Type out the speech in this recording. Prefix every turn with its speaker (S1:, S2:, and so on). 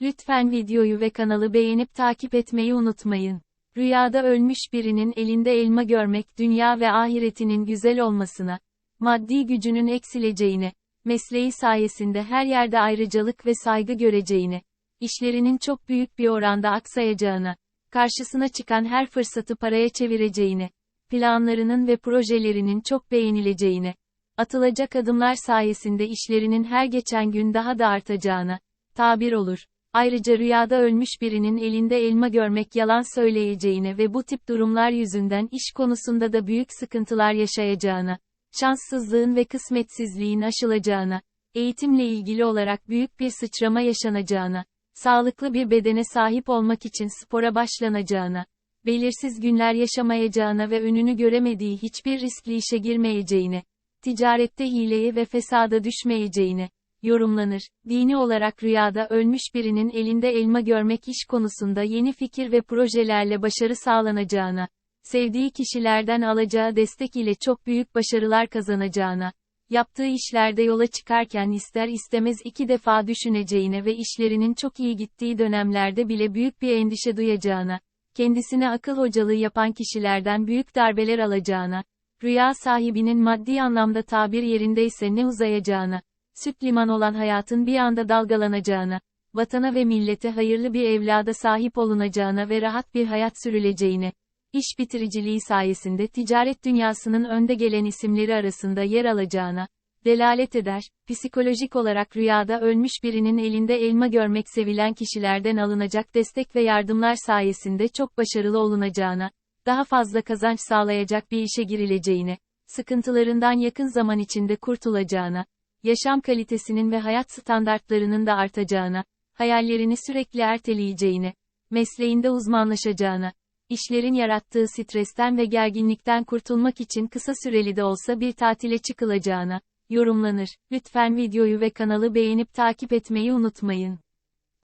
S1: Lütfen videoyu ve kanalı beğenip takip etmeyi unutmayın. Rüyada ölmüş birinin elinde elma görmek dünya ve ahiretinin güzel olmasına, maddi gücünün eksileceğine, mesleği sayesinde her yerde ayrıcalık ve saygı göreceğine, işlerinin çok büyük bir oranda aksayacağına, karşısına çıkan her fırsatı paraya çevireceğine, planlarının ve projelerinin çok beğenileceğine, atılacak adımlar sayesinde işlerinin her geçen gün daha da artacağına, tabir olur. Ayrıca rüyada ölmüş birinin elinde elma görmek yalan söyleyeceğine ve bu tip durumlar yüzünden iş konusunda da büyük sıkıntılar yaşayacağına, şanssızlığın ve kısmetsizliğin aşılacağına, eğitimle ilgili olarak büyük bir sıçrama yaşanacağına, sağlıklı bir bedene sahip olmak için spora başlanacağına, belirsiz günler yaşamayacağına ve önünü göremediği hiçbir riskli işe girmeyeceğine, ticarette hileye ve fesada düşmeyeceğine, yorumlanır. Dini olarak rüyada ölmüş birinin elinde elma görmek iş konusunda yeni fikir ve projelerle başarı sağlanacağına, sevdiği kişilerden alacağı destek ile çok büyük başarılar kazanacağına, yaptığı işlerde yola çıkarken ister istemez iki defa düşüneceğine ve işlerinin çok iyi gittiği dönemlerde bile büyük bir endişe duyacağına, kendisine akıl hocalığı yapan kişilerden büyük darbeler alacağına, rüya sahibinin maddi anlamda tabir yerindeyse ne uzayacağına, süt liman olan hayatın bir anda dalgalanacağına, vatana ve millete hayırlı bir evlada sahip olunacağına ve rahat bir hayat sürüleceğine, iş bitiriciliği sayesinde ticaret dünyasının önde gelen isimleri arasında yer alacağına, delalet eder, psikolojik olarak rüyada ölmüş birinin elinde elma görmek sevilen kişilerden alınacak destek ve yardımlar sayesinde çok başarılı olunacağına, daha fazla kazanç sağlayacak bir işe girileceğine, sıkıntılarından yakın zaman içinde kurtulacağına, yaşam kalitesinin ve hayat standartlarının da artacağına, hayallerini sürekli erteleyeceğine, mesleğinde uzmanlaşacağına, işlerin yarattığı stresten ve gerginlikten kurtulmak için kısa süreli de olsa bir tatile çıkılacağına, yorumlanır. Lütfen videoyu ve kanalı beğenip takip etmeyi unutmayın.